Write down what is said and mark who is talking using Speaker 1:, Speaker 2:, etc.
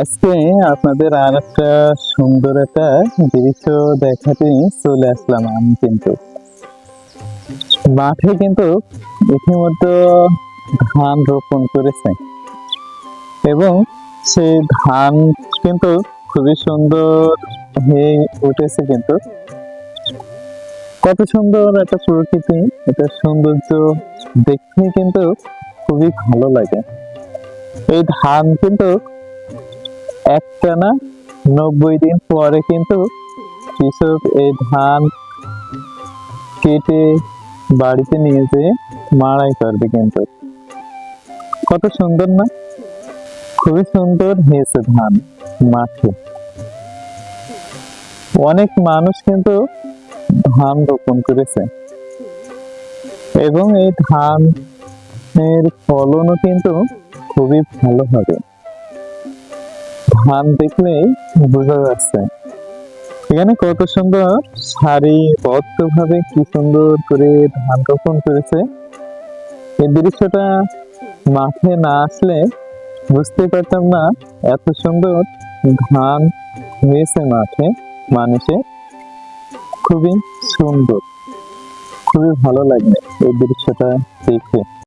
Speaker 1: আজকে আপনাদের আর একটা সুন্দর একটা দৃশ্য দেখাতে চলে আসলাম আমি কিন্তু। মাঠে কিন্তু ইতিমধ্যে ধান রোপণ করেছে। এবং সেই ধান কিন্তু খুবই সুন্দর হয়ে উঠেছে কিন্তু। কত সুন্দর একটা প্রকৃতি, এটা সৌন্দর্য দেখতে কিন্তু খুবই ভালো লাগে। এই ধান কিন্তু একটানা নব্বই দিন পরে কিন্তু কৃষক এই ধান কেটে বাড়িতে নিয়ে যেয়ে মাড়াই করবে কিন্তু। কত সুন্দর না? খুবই সুন্দর হয়েছে ধান মাঠে। অনেক মানুষ কিন্তু ধান রোপণ করেছে। এবং এই ধান এর ফলনও কিন্তু খুবই ভালো হবে। ধান দেখলেই বোঝা যাচ্ছে। এখানে কত সুন্দর সারিবদ্ধ ভাবে কি সুন্দর করে ধান রোপণ করেছে। এই দৃশ্যটা মাঠে না আসলে বুঝতে পারতাম না এত সুন্দর ধান হয়েছে মাঠে মানুষে খুবই সুন্দর, খুবই ভালো লাগে এই দৃশ্যটা দেখে